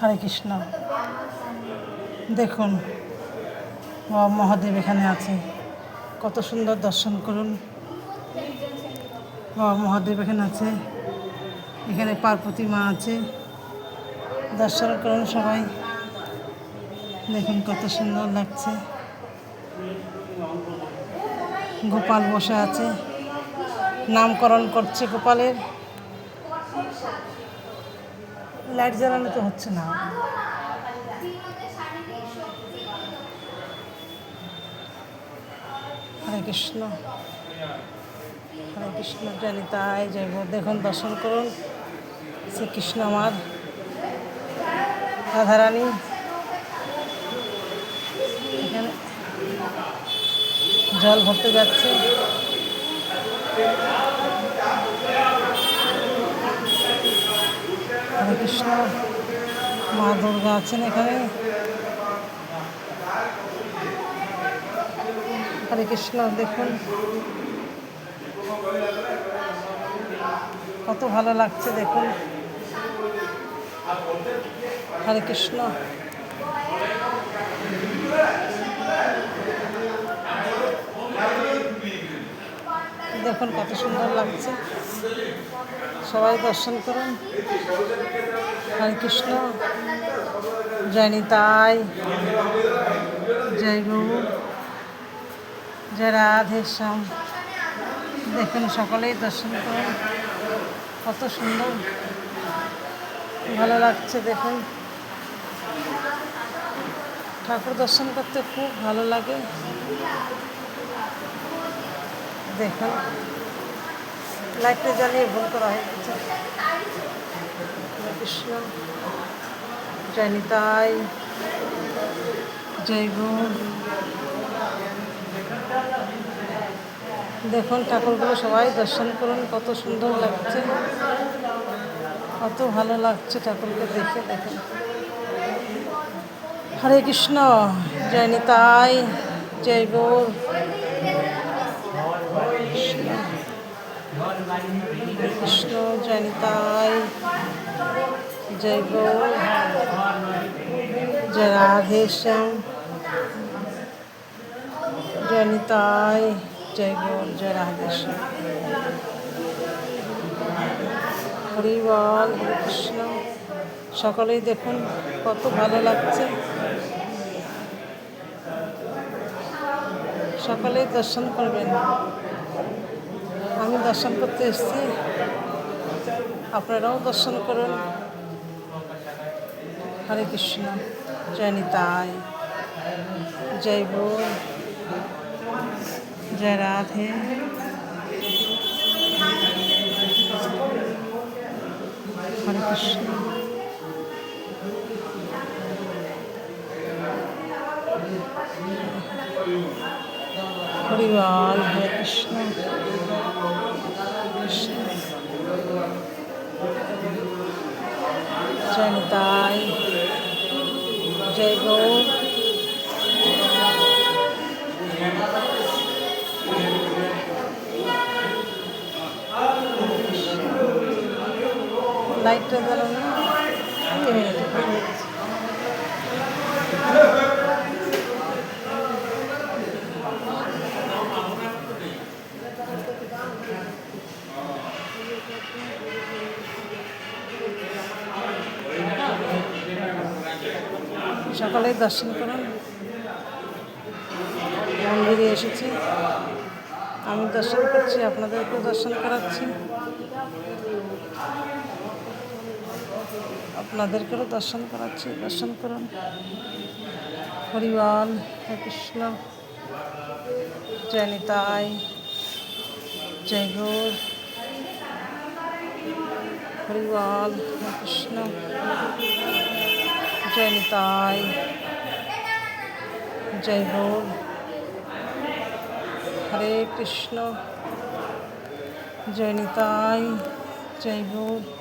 হরে কৃষ্ণ। দেখুন মহাদেব এখানে আছে। কত সুন্দর দর্শন করুন। বাবা মহাদেব এখানে আছে। এখানে পার্বতী মা আছে। দর্শন করুন সবাই। দেখুন কত সুন্দর লাগছে। গোপাল বসে আছে। নামকরণ করছে গোপালের। লাইট জ্বালানো তো হচ্ছে না। হরে কৃষ্ণ। হরে কৃষ্ণ জানি তাই যাইব দেখুন, দর্শন করুন। শ্রীকৃষ্ণ আমার। রাধারানী। এখানে জল ভরতে যাচ্ছে হরে কৃষ্ণ মা দুর্গা আছেন এখানে। হরে কৃষ্ণ, দেখুন। কত ভালো লাগছে, দেখুন। হরে কৃষ্ণ। দেখুন কত সুন্দর লাগছে। সবাই দর্শন করুন। হরে কৃষ্ণ জয় নিতাই। জয় গুরু। জয় রাধে শ্যাম। দেখুন সকলেই দর্শন করুন। কত সুন্দর। ভালো লাগছে দেখুন। ঠাকুর দর্শন করতে খুব ভালো লাগে। দেখুন। লাইটটা জ্বালিয়ে ভুল করা হয়ে গেছে। কৃষ্ণ জয় নিতাই জয় দেখুন, ঠাকুরগুলো সবাই দর্শন করুন, কত সুন্দর লাগছে। কত ভালো লাগছে ঠাকুরকে দেখে, দেখুন। হরে কৃষ্ণ জয় নিতাই জয় গৌর কৃষ্ণ জয় নিতাই জয় গৌর জয় রাধে শ্যাম জয় নিতাই জয় গৌর জয় রাধে শ্যাম হরি বল হরে কৃষ্ণ, সকলেই দেখুন, কত ভালো লাগছে। সকলেই দর্শন করবেন। আমি দর্শন করতে এসেছি। আপনারাও দর্শন করুন। হরে কৃষ্ণ জয় নিতাই জয় বোল জয় রাধে। হরে কৃষ্ণ। হরিবল হরে কৃষ্ণ জয় নিতাই জয় গৌর লাইটটা জ্বালানো সকালেই দর্শন করুন মন্দিরে এসেছি। আমি দর্শন করছি, আপনাদেরকেও দর্শন করাচ্ছি। আপনাদেরকেও দর্শন করাচ্ছি, দর্শন করুন। হরিবল, হরে কৃষ্ণ, জয় নিতাই, জয় গৌর। হরিবল, হরে কৃষ্ণ। জয় নিতাই। জয় গৌর হরে কৃষ্ণ। জয় নিতাই। জয় গৌর